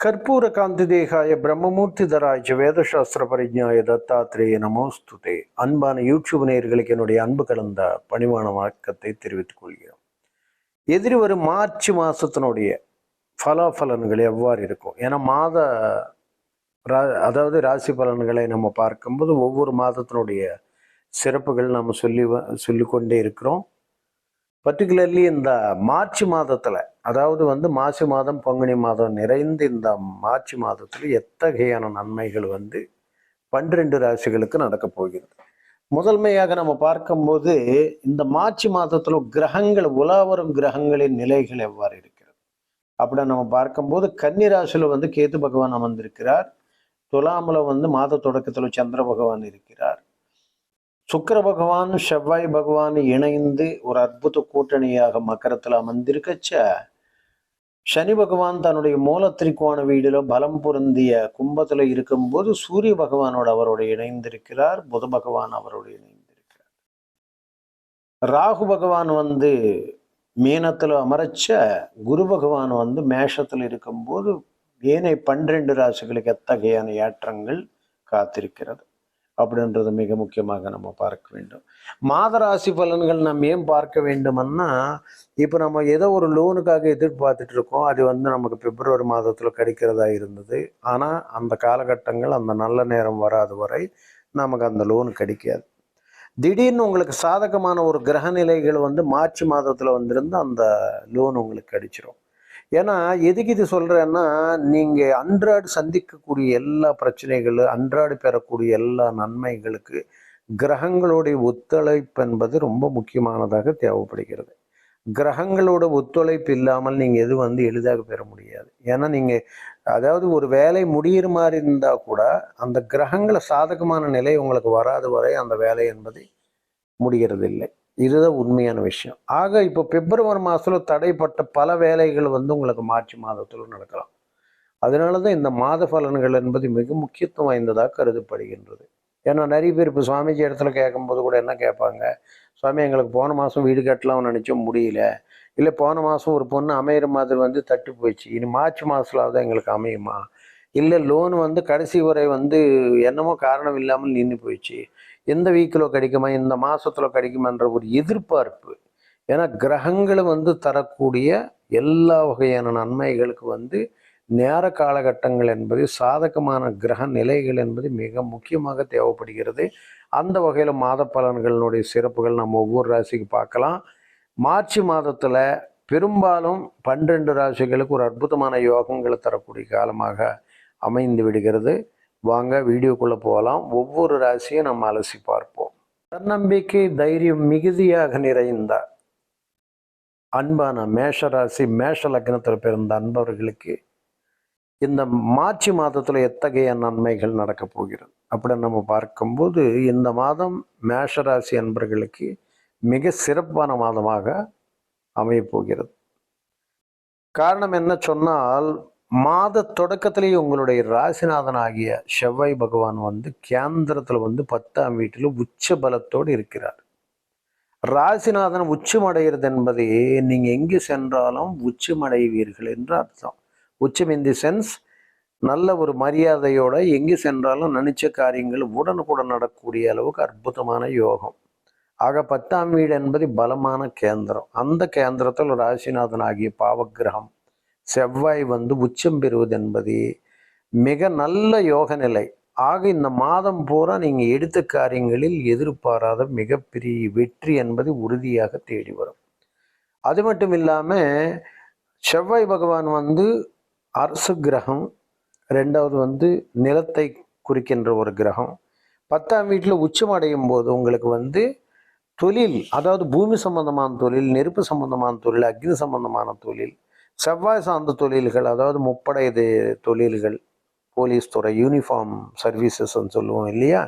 ಕರ್ಪೂರ ಕಾಂತಿದೇಹಾಯ பிரம்மமூர்த்திதராய் வேதசாஸ்திர பரிஜாய தத்தாத்திரேய நமோஸ்துதே அன்பான யூடியூப் நேயர்களுக்கு என்னுடைய அன்பு கலந்த பணிவான வணக்கத்தை தெரிவித்துக் கொள்கிறோம் எதிரி வரும் மார்ச் மாசத்தினுடைய பலாபலன்கள் எவ்வாறு இருக்கும் ஏன்னா மாத ரா- அதாவது ராசி பலன்களை நம்ம பார்க்கும்போது ஒவ்வொரு மாதத்தினுடைய சிறப்புகள் நம்ம சொல்லி வ- சொல்லிக்கொண்டே இருக்கிறோம் பர்டிகுலர்லி இந்த மார்ச் மாதத்தில் அதாவது வந்து மாசி மாதம் பங்குனி மாதம் நிறைந்து இந்த மார்ச் மாதத்தில் எத்தகையான நன்மைகள் வந்து பன்னிரெண்டு ராசிகளுக்கு நடக்கப் போகிறது? முதன்மையாக நம்ம பார்க்கும்போது இந்த மார்ச் மாதத்தில் கிரகங்கள் உலா வரும் கிரகங்களின் நிலைகள் எவ்வாறு இருக்கிறது? அப்படி நம்ம பார்க்கும்போது கன்னி ராசியில் வந்து கேத்து பகவான் அமர்ந்திருக்கிறார். துலாமில் வந்து மாத தொடக்கத்தில் சந்திர பகவான் இருக்கிறார். சுக்கிர பகவான் செவ்வாய் பகவான் இணைந்து ஒரு அற்புத கூட்டணியாக மக்கரத்தில் அமர்ந்திருக்கச்ச சனி பகவான் தன்னுடைய மூல திரிக்கோண வீடுல பலம் பொருந்திய கும்பத்துல இருக்கும்போது சூரிய பகவானோட அவரோடு இணைந்திருக்கிறார் புத பகவான் அவரோடு இணைந்திருக்கிறார். ராகு பகவான் வந்து மீனத்தில் அமரச்ச குரு பகவான் வந்து மேஷத்துல இருக்கும்போது ஏனைய பன்னிரண்டு ராசிகளுக்கு எத்தகையான ஏற்றங்கள் காத்திருக்கிறது? அப்படின்றது மிக முக்கியமாக நம்ம பார்க்க வேண்டும். மாத ராசி பலன்கள் நம்ம ஏன் பார்க்க வேண்டுமன்னா இப்போ நம்ம ஏதோ ஒரு லோனுக்காக எதிர்பார்த்துட்டு இருக்கோம். அது வந்து நமக்கு பிப்ரவரி மாதத்தில் கிடைக்கிறதா இருந்தது. ஆனால் அந்த காலகட்டங்கள் அந்த நல்ல நேரம் வராத வரை நமக்கு அந்த லோன் கிடைக்காது. திடீர்னு உங்களுக்கு சாதகமான ஒரு கிரக நிலைகள் வந்து மார்ச் மாதத்தில் வந்திருந்து அந்த லோன் உங்களுக்கு கிடைச்சிரும். ஏன்னா எதுக்கு இது சொல்கிறேன்னா நீங்கள் அன்றாடு சந்திக்கக்கூடிய எல்லா பிரச்சனைகளும் அன்றாடு பெறக்கூடிய எல்லா நன்மைகளுக்கு கிரகங்களுடைய ஒத்துழைப்பு என்பது ரொம்ப முக்கியமானதாக தேவைப்படுகிறது. கிரகங்களோட ஒத்துழைப்பு இல்லாமல் நீங்கள் எது வந்து எளிதாக பெற முடியாது. ஏன்னா நீங்கள் அதாவது ஒரு வேலை முடியிற மாதிரி இருந்தால் கூட அந்த கிரகங்களை சாதகமான நிலை உங்களுக்கு வராத வரை அந்த வேலை என்பது முடிகிறது இல்லை இதுதான் உண்மையான விஷயம். ஆக இப்போ பிப்ரவரி மாதத்தில் தடைப்பட்ட பல வேலைகள் வந்து உங்களுக்கு மார்ச் மாதத்தில் நடக்கலாம். அதனால தான் இந்த மாத பலன்கள் என்பது மிக முக்கியத்துவம் வாய்ந்ததாக கருதப்படுகின்றது. ஏன்னா நிறைய பேர் இப்போ சுவாமிஜி இடத்துல கேட்கும்போது கூட என்ன கேட்பாங்க? சுவாமி எங்களுக்கு போன மாதம் வீடு கட்டலாம்னு நினச்சோம் முடியல. இல்லை போன மாதம் ஒரு பொண்ணு அமையிற மாதிரி வந்து தட்டு போயிடுச்சு. இனி மார்ச் மாதத்துலாவது எங்களுக்கு அமையுமா? இல்லை லோன் வந்து கடைசி வரை வந்து என்னமோ காரணம் இல்லாமல் நின்று போயிடுச்சு. எந்த வீக்கில் கிடைக்குமா இந்த மாதத்தில் கிடைக்குமான்ற ஒரு எதிர்பார்ப்பு. ஏன்னா கிரகங்களை வந்து தரக்கூடிய எல்லா வகையான நன்மைகளுக்கு வந்து நேர காலகட்டங்கள் என்பது சாதகமான கிரக நிலைகள் என்பது மிக முக்கியமாக தேவைப்படுகிறது. அந்த வகையில் மாத பலன்களினுடைய சிறப்புகள் நம்ம ஒவ்வொரு ராசிக்கு பார்க்கலாம். மார்ச் மாதத்தில் பெரும்பாலும் பன்னிரண்டு ராசிகளுக்கு ஒரு அற்புதமான யோகங்களை தரக்கூடிய காலமாக அமைந்து விடுகிறது. வாங்க வீடியோக்குள்ளே போகலாம். ஒவ்வொரு ராசியும் நம்ம அலசி பார்ப்போம். தன்னம்பிக்கை தைரியம் மிகுதியாக நிறைந்த அன்பான மேஷ ராசி மேஷ லக்னத்தில் பிறந்த அன்பவர்களுக்கு இந்த மார்ச் மாதத்தில் எத்தகைய நன்மைகள் நடக்கப் போகிறது? அப்படி நம்ம பார்க்கும்போது இந்த மாதம் மேஷ ராசி அன்பர்களுக்கு மிக சிறப்பான மாதமாக அமையப் போகிறது. காரணம் என்ன சொன்னால் மாத தொடக்கத்திலேயே உங்களுடைய ராசிநாதன் ஆகிய செவ்வாய் பகவான் வந்து கேந்திரத்தில் வந்து பத்தாம் வீட்டில் உச்ச பலத்தோடு இருக்கிறார். ராசிநாதன் உச்சமடைகிறது என்பதை நீங்கள் எங்கு சென்றாலும் உச்சமடைவீர்கள் என்று அர்த்தம். உச்சம் இன் தி சென்ஸ் நல்ல ஒரு மரியாதையோட எங்கு சென்றாலும் நினைச்ச காரியங்கள் உடனுக்குடன் நடக்கக்கூடிய அளவுக்கு அற்புதமான யோகம். ஆக பத்தாம் வீடு என்பது பலமான கேந்திரம். அந்த கேந்திரத்தில் ராசிநாதன் ஆகிய பாவக்கிரகம் செவ்வாய் வந்து உச்சம் பெறுவது என்பது மிக நல்ல யோக நிலை. ஆக இந்த மாதம் பூரா நீங்கள் எடுத்த காரியங்களில் எதிர்பாராத மிகப்பெரிய வெற்றி என்பது உறுதியாக தேடி வரும். அது மட்டும் இல்லாமல் செவ்வாய் பகவான் வந்து அரசு கிரகம் ரெண்டாவது வந்து நிலத்தை குறிக்கின்ற ஒரு கிரகம். பத்தாம் வீட்டில் உச்சம் அடையும் போது உங்களுக்கு வந்து தொழில் அதாவது பூமி சம்பந்தமான தொழில் நெருப்பு சம்பந்தமான தொழில் அக்னி சம்பந்தமான தொழில் செவ்வாய் சார்ந்த தொழில்கள் அதாவது முப்படை இது தொழில்கள் போலீஸ் துறை யூனிஃபார்ம் சர்வீசஸ்ன்னு சொல்லுவோம் இல்லையா?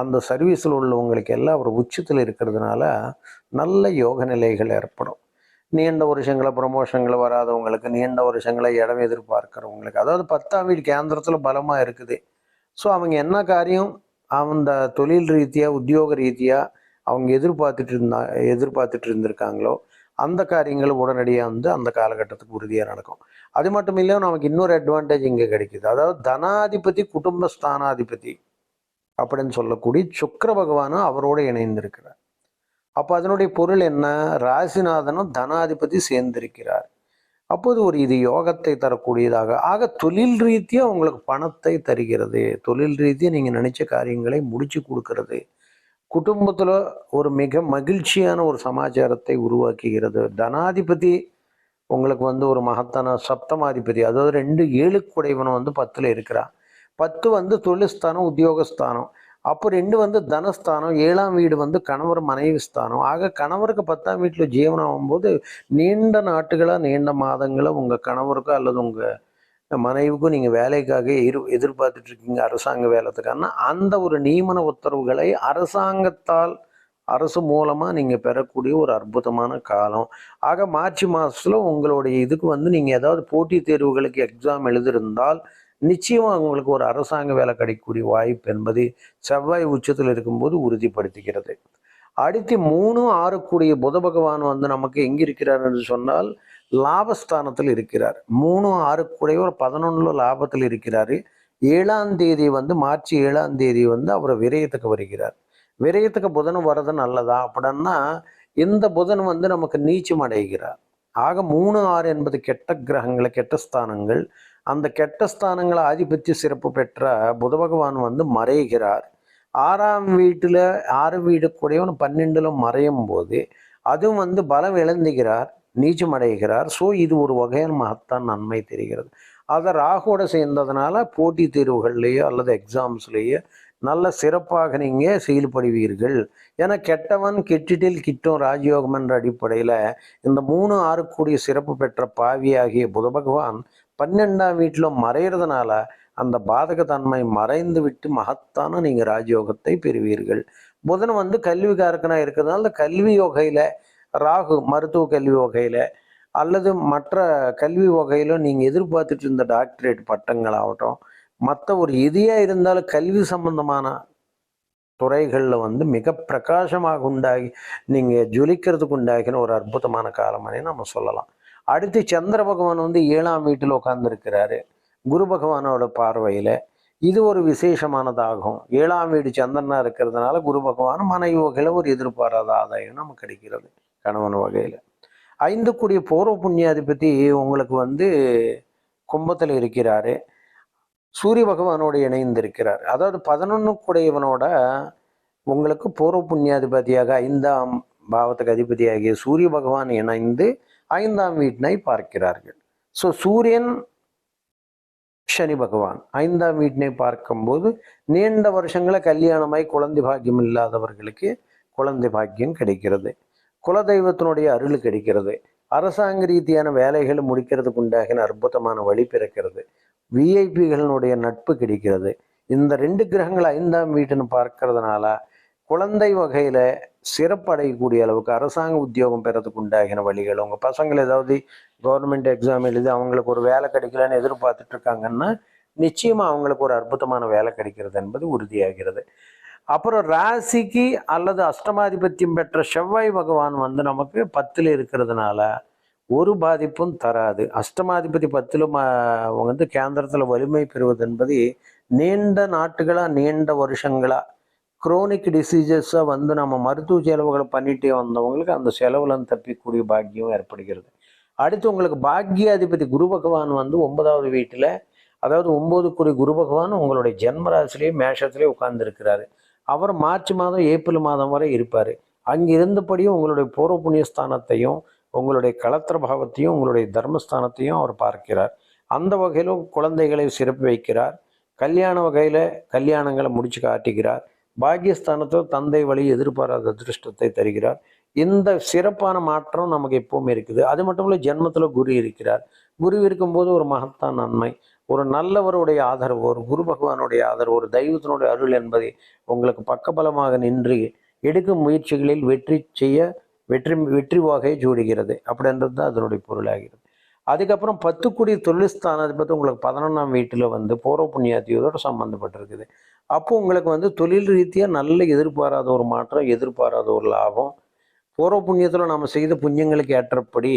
அந்த சர்வீஸில் உள்ளவங்களுக்கு எல்லாம் ஒரு உச்சத்தில் இருக்கிறதுனால நல்ல யோக நிலைகள் ஏற்படும். நீண்ட வருஷங்களை ப்ரமோஷன்களை வராதவங்களுக்கு நீண்ட வருஷங்களை இடம் எதிர்பார்க்குறவங்களுக்கு அதாவது பத்தாம் வீடு கேந்திரத்தில் பலமாக இருக்குது. ஸோ அவங்க என்ன காரியம்? அந்த தொழில் ரீதியாக உத்தியோக ரீதியாக அவங்க எதிர்பார்த்துட்டு இருந்தா எதிர்பார்த்துட்டு இருந்திருக்காங்களோ அந்த காரியங்கள் உடனடியாக வந்து அந்த காலகட்டத்துக்கு உறுதியாக நடக்கும். அது மட்டும் இல்லை நமக்கு இன்னொரு அட்வான்டேஜ் இங்கே கிடைக்குது. அதாவது தனாதிபதி குடும்ப ஸ்தானாதிபதி அப்படின்னு சொல்லக்கூடிய சுக்கர பகவானும் அவரோடு இணைந்திருக்கிறார். அப்போ அதனுடைய பொருள் என்ன? ராசிநாதனும் தனாதிபதி சேர்ந்திருக்கிறார். அப்போது ஒரு இது யோகத்தை தரக்கூடியதாக. ஆக தொழில் ரீதியாக உங்களுக்கு பணத்தை தருகிறது. தொழில் ரீதியாக நீங்கள் நினைச்ச காரியங்களை முடிச்சு கொடுக்கறது. குடும்பத்தில் ஒரு மிக மகிழ்ச்சியான ஒரு சமாச்சாரத்தை உருவாக்குகிறது. தனாதிபதி உங்களுக்கு வந்து ஒரு மகத்தான சப்தமாதிபதி அதாவது ரெண்டு ஏழுக்குடைவனும் வந்து பத்தில் இருக்கிறான் பத்து வந்து தொழில்ஸ்தானம் உத்தியோகஸ்தானம். அப்போ ரெண்டு வந்து தனஸ்தானம் ஏழாம் வீடு வந்து கணவர் மனைவி ஸ்தானம். ஆக கணவருக்கு பத்தாம் வீட்டில் ஜீவனம் ஆகும்போது நீண்ட நாட்டுகளாக நீண்ட மாதங்களாக உங்கள் கணவருக்கோ அல்லது உங்கள் மனைவிக்கும் நீங்கள் வேலைக்காக எதிர் எதிர்பார்த்துட்டு இருக்கீங்க அரசாங்க வேலைத்துக்கான அந்த ஒரு நியமன உத்தரவுகளை அரசாங்கத்தால் அரசு மூலமாக நீங்கள் பெறக்கூடிய ஒரு அற்புதமான காலம். ஆக மார்ச் மாதத்தில் உங்களுடைய இதுக்கு வந்து நீங்கள் ஏதாவது போட்டித் தேர்வுகளுக்கு எக்ஸாம் எழுதியிருந்தால் நிச்சயமாக உங்களுக்கு ஒரு அரசாங்க வேலை கிடைக்கக்கூடிய வாய்ப்பு என்பது செவ்வாய் உச்சத்தில் இருக்கும்போது உறுதிப்படுத்துகிறது. அடுத்து மூணு ஆறுக்கூடிய புத பகவான் வந்து நமக்கு எங்கே இருக்கிறார் என்று சொன்னால் லாபஸ்தானத்தில் இருக்கிறார். மூணு ஆறு கூடிய ஒரு பதினொன்றில் லாபத்தில் இருக்கிறார். ஏழாம் தேதி வந்து மார்ச் ஏழாம் தேதி வந்து அவர் விரயத்துக்கு வருகிறார். விரயத்துக்கு புதன் வர்றது நல்லதா? அப்படின்னா இந்த புதன் வந்து நமக்கு நீச்சம் அடைகிறார். ஆக மூணு ஆறு என்பது கெட்ட கிரகங்களை கெட்ட ஸ்தானங்கள். அந்த கெட்ட ஸ்தானங்களை ஆதிபத்திய சிறப்பு பெற்ற புத பகவான் வந்து மறைகிறார். ஆறாம் வீட்டில் ஆறு வீடு கூடவன் பன்னெண்டுல மறையும் போது அதுவும் வந்து பலம் இழந்துகிறார். நீச்சம் அடைகிறார் ஸோ இது ஒரு வகையான மகத்தான் நன்மை தெரிகிறது. அதை ராகுவோட சேர்ந்ததுனால போட்டித் தேர்வுகள்லேயோ அல்லது எக்ஸாம்ஸ்லேயோ நல்ல சிறப்பாக நீங்கள் செயல்படுவீர்கள். ஏன்னா கெட்டவன் கெட்டிட்டில் கிட்டும் ராஜயோகம் என்ற அடிப்படையில் இந்த மூணு ஆறு கூடிய சிறப்பு பெற்ற பாவியாகிய புத பகவான் பன்னெண்டாம் வீட்டில் மறைகிறதுனால அந்த பாதகத்தன்மை மறைந்து விட்டு மகத்தான நீங்கள் ராஜயோகத்தை பெறுவீர்கள். புதன் வந்து கல்விக்காரக்கனா இருக்கிறதுனால அந்த கல்வி யோகையில் ராகு மருத்துவ கல்வி வகையில் அல்லது மற்ற கல்வி வகையிலும் நீங்கள் எதிர்பார்த்துட்டு இருந்த டாக்டரேட் பட்டங்கள் ஆகட்டும் மற்ற ஒரு இதையாக இருந்தாலும் கல்வி சம்பந்தமான துறைகளில் வந்து மிக பிரகாசமாக உண்டாகி நீங்கள் ஜொலிக்கிறதுக்கு உண்டாகின ஒரு அற்புதமான காலமனே நம்ம சொல்லலாம். அடுத்து சந்திர பகவான் வந்து ஏழாம் வீட்டில் உட்கார்ந்துருக்கிறாரு. குரு பகவானோட பார்வையில் இது ஒரு விசேஷமானதாகும். ஏழாம் வீடு சந்திரனாக இருக்கிறதுனால குரு பகவான் மனைவி வகையில் ஒரு எதிர்பாராத ஆதாயம் நமக்கு கிடைக்கிறது. கணவன் வகையில். ஐந்து கூடிய பூர்வ புண்ணியாதிபதி உங்களுக்கு வந்து கும்பத்தில் இருக்கிறாரு. சூரிய பகவானோடு இணைந்திருக்கிறார். அதாவது பதினொன்று கூடையவனோட உங்களுக்கு பூர்வ புண்ணியாதிபதியாக ஐந்தாம் பாவத்துக்கு அதிபதியாகிய சூரிய பகவான் இணைந்து ஐந்தாம் வீட்டினை பார்க்கிறார்கள். ஸோ சூரியன் சனி பகவான் ஐந்தாம் வீட்டினை பார்க்கும்போது நீண்ட வருஷங்களை கல்யாணமாய் குழந்தை பாக்கியம் இல்லாதவர்களுக்கு குழந்தை பாக்கியம் கிடைக்கிறது. குலதெய்வத்தினுடைய அருள் கிடைக்கிறது. அரசாங்க ரீதியான வேலைகளை முடிக்கிறதுக்கு உண்டாகின அற்புதமான வழி பிறக்கிறது. விஐபிகளினுடைய நட்பு கிடைக்கிறது. இந்த ரெண்டு கிரகங்கள் ஐந்தாம் வீட்டுன்னு பார்க்கறதுனால குழந்தை வகையில் சிறப்படையக்கூடிய அளவுக்கு அரசாங்க உத்தியோகம் பெறதுக்கு உண்டாகின வழிகள் உங்கள் பசங்கள் ஏதாவது கவர்மெண்ட் எக்ஸாம் எழுதி அவங்களுக்கு ஒரு வேலை கிடைக்கலன்னு எதிர்பார்த்துட்டு இருக்காங்கன்னா அவங்களுக்கு ஒரு அற்புதமான வேலை கிடைக்கிறது என்பது உறுதியாகிறது. அப்புறம் ராசிக்கு அல்லது அஷ்டமாதிபத்தியம் பெற்ற செவ்வாய் பகவான் வந்து நமக்கு பத்தில் இருக்கிறதுனால ஒரு பாதிப்பும் தராது. அஷ்டமாதிபதி பத்திலும் வந்து கேந்திரத்தில் வலிமை பெறுவது என்பது நீண்ட நாட்டுகளாக நீண்ட வருஷங்களாக குரோனிக் டிசீசஸை வந்து நம்ம மருத்துவ செலவுகளை பண்ணிகிட்டே வந்தவங்களுக்கு அந்த செலவுலாம் தப்பிக்கூடிய பாக்கியம் ஏற்படுகிறது. அடுத்து உங்களுக்கு பாக்கியாதிபதி குரு பகவான் வந்து ஒன்பதாவது வீட்டில் அதாவது ஒம்பது குறி குரு பகவான் உங்களுடைய ஜென்மராசிலேயே மேஷத்திலே உட்கார்ந்துருக்கிறாரு. அவர் மார்ச் மாதம் ஏப்ரல் மாதம் வரை இருப்பார். அங்கே இருந்தபடியும் உங்களுடைய பூர்வ புண்ணியஸ்தானத்தையும் உங்களுடைய கலத்திர பாவத்தையும் உங்களுடைய தர்மஸ்தானத்தையும் அவர் பார்க்கிறார். அந்த வகையிலும் குழந்தைகளை சிறப்பு வைக்கிறார். கல்யாண வகையில் கல்யாணங்களை முடிச்சு காட்டுகிறார். பாக்கியஸ்தானத்தில் தந்தை வழி எதிர்பாராத அதிருஷ்டத்தை தருகிறார். இந்த சிறப்பான மாற்றம் நமக்கு எப்பவுமே இருக்குது. அது மட்டும் இல்லை ஜென்மத்தில் குரு இருக்கிறார். குரு இருக்கும்போது ஒரு மகத்தான் நன்மை. ஒரு நல்லவருடைய ஆதரவு ஒரு குரு பகவானுடைய ஆதரவு ஒரு தெய்வத்தினுடைய அருள் என்பதை உங்களுக்கு பக்கபலமாக நின்று எடுக்கும் முயற்சிகளில் வெற்றி செய்ய வெற்றி வெற்றி வாகை ஜோடுகிறது அப்படின்றது தான் அதனுடைய பொருளாகிறது. அதுக்கப்புறம் பத்து கோடி தொழில்ஸ்தானத்தை பற்றி உங்களுக்கு பதினொன்றாம் வீட்டில் வந்து பூர்வ புண்ணியாத்தியோட சம்மந்தப்பட்டிருக்குது அப்போ உங்களுக்கு வந்து தொழில் ரீதியாக நல்ல எதிர்பாராத ஒரு மாற்றம் எதிர்பாராத ஒரு லாபம். பூர்வ புண்ணியத்தில் நம்ம செய்த புண்ணியங்களுக்கு ஏற்றபடி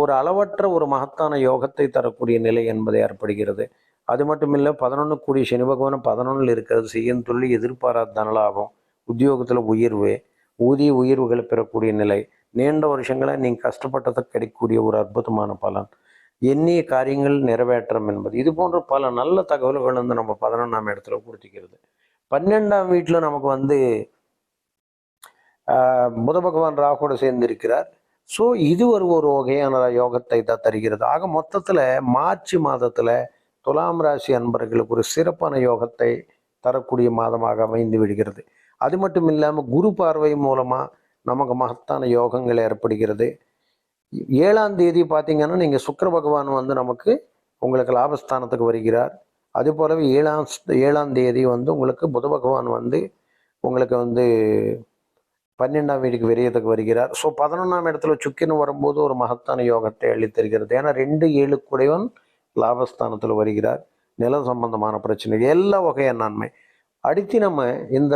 ஒரு அளவற்ற ஒரு மகத்தான யோகத்தை தரக்கூடிய நிலை என்பது ஏற்படுகிறது. அது மட்டும் இல்லை பதினொன்று கூடிய சனி பகவானும் பதினொன்றில் இருக்கிறது. செய்யும் தொழில் எதிர்பாராத தனலாபம் உத்தியோகத்தில் உயர்வு ஊதிய உயர்வுகளை பெறக்கூடிய நிலை. நீண்ட வருஷங்களை நீங்கள் கஷ்டப்பட்டதை கிடைக்கக்கூடிய ஒரு அற்புதமான பலன். எண்ணிய காரியங்கள் நிறைவேற்றம் என்பது. இது போன்ற பல நல்ல தகவல்கள் வந்து நம்ம பதினொன்றாம் இடத்துல கொடுத்துக்கிறது. பன்னெண்டாம் வீட்டில் நமக்கு வந்து புத பகவான் ராகுவோட சேர்ந்திருக்கிறார். ஸோ இது ஒரு ஒரு வகையான யோகத்தை தான் தருகிறது. ஆக மொத்தத்தில் மார்ச் மாதத்தில் துலாம் ராசி அன்பர்களுக்கு ஒரு சிறப்பான யோகத்தை தரக்கூடிய மாதமாக அமைந்து விடுகிறது. அது மட்டும் இல்லாமல் குரு பார்வை மூலமாக நமக்கு மகத்தான யோகங்கள் ஏற்படுகிறது. ஏழாம் தேதி பார்த்தீங்கன்னா நீங்கள் சுக்கர பகவான் வந்து நமக்கு உங்களுக்கு லாபஸ்தானத்துக்கு வருகிறார். அது போலவே ஏழாம் ஏழாம் தேதி வந்து உங்களுக்கு புத பகவான் வந்து உங்களுக்கு வந்து பன்னெண்டாம் வீட்டுக்கு விரயத்துக்கு வருகிறார். ஸோ பதினொன்றாம் இடத்துல சுக்கின்னு வரும்போது ஒரு மகத்தான யோகத்தை அளித்திருக்கிறது. ஏன்னா ரெண்டு ஏழு கூடையவன் லாபஸ்தானத்தில் வருகிறார். நிலம் சம்பந்தமான பிரச்சனைகள் எல்லா வகையான நன்மை. அடுத்து நம்ம இந்த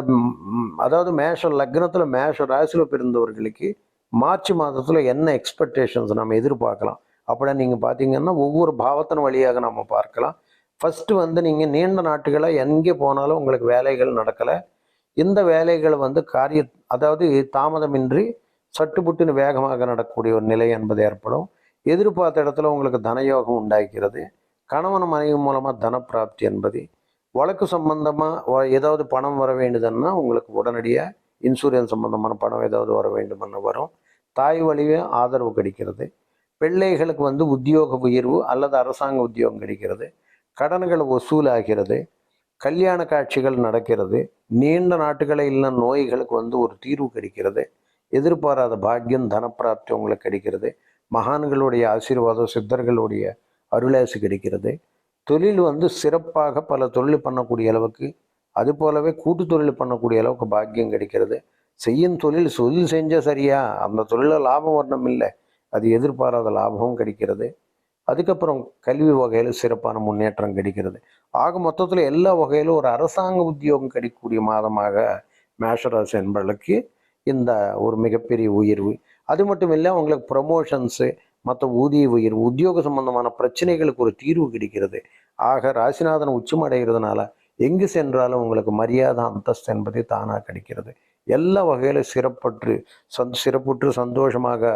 அதாவது மேஷ லக்னத்தில் மேஷ ராசியில் பிறந்தவர்களுக்கு மார்ச் மாதத்தில் என்ன எக்ஸ்பெக்டேஷன்ஸ் நம்ம எதிர்பார்க்கலாம்? அப்படி நீங்கள் பார்த்தீங்கன்னா ஒவ்வொரு பாவத்தின் வழியாக நம்ம பார்க்கலாம். ஃபஸ்ட்டு வந்து நீங்கள் நீண்ட நாட்டுகளை எங்கே போனாலும் உங்களுக்கு வேலைகள் நடக்கலை. இந்த வேலைகள் வந்து காரிய அதாவது தாமதமின்றி சட்டுப்புட்டுன்னு வேகமாக நடக்கக்கூடிய ஒரு நிலை என்பது ஏற்படும். எதிர்பார்த்த இடத்துல உங்களுக்கு தனயோகம் உண்டாகிறது. கணவன் மனைவி மூலமாக தனப்பிராப்தி என்பது. வழக்கு சம்பந்தமாக ஏதாவது பணம் வர வேண்டுதுன்னா உங்களுக்கு உடனடியாக இன்சூரன்ஸ் சம்பந்தமான பணம் ஏதாவது வர வேண்டுமென்னு வரும். தாய் வழியே ஆதரவு கிடைக்கிறது. பிள்ளைகளுக்கு வந்து உத்தியோக உயர்வு அல்லது அரசாங்க உத்தியோகம் கிடைக்கிறது. கடன்கள் வசூலாகிறது. கல்யாண காட்சிகள் நடக்கிறது. நீண்ட நாட்டுகளை இல்லை நோய்களுக்கு வந்து ஒரு தீர்வு கிடைக்கிறது. எதிர்பாராத பாக்கியம் தனப்பிராப்தி உங்களுக்கு கிடைக்கிறது. மகான்களுடைய ஆசீர்வாதம் சித்தர்களுடைய அருளாசி கிடைக்கிறது. தொழில் வந்து சிறப்பாக பல தொழில் பண்ணக்கூடிய அளவுக்கு அது போலவே கூட்டு தொழில் பண்ணக்கூடிய அளவுக்கு பாக்கியம் கிடைக்கிறது. செய்யும் தொழில் தொழில் செஞ்சால் சரியா? அந்த தொழிலில் லாபம் வரணும் இல்லை அது எதிர்பாராத லாபமும் கிடைக்கிறது. அதுக்கப்புறம் கல்வி வகையில் சிறப்பான முன்னேற்றம் கிடைக்கிறது. ஆக மொத்தத்தில் எல்லா வகையிலும் ஒரு அரசாங்க உத்தியோகம் கிடைக்கக்கூடிய மாதமாக மேஷராசி என்பவர்களுக்கு இந்த ஒரு மிகப்பெரிய உயர்வு. அது மட்டும் இல்லை அவங்களுக்கு ப்ரமோஷன்ஸு மற்ற ஊதிய உயர்வு உத்தியோக சம்பந்தமான பிரச்சனைகளுக்கு ஒரு தீர்வு கிடைக்கிறது. ஆக ராசிநாதன் உச்சமடைகிறதுனால எங்கு சென்றாலும் உங்களுக்கு மரியாதை அந்தஸ்து என்பதை தானாக கிடைக்கிறது. எல்லா வகையிலும் சிறப்பற்று சந் சிறப்புற்று சந்தோஷமாக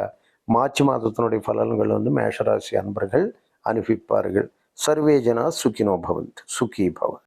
மார்ச் மாதத்தினுடைய பலன்கள் வந்து மேஷராசி அன்பர்கள் அனுப்பிப்பார்கள் சர்வே ஜனா சுகினோ பவந்த். சுகி பவன்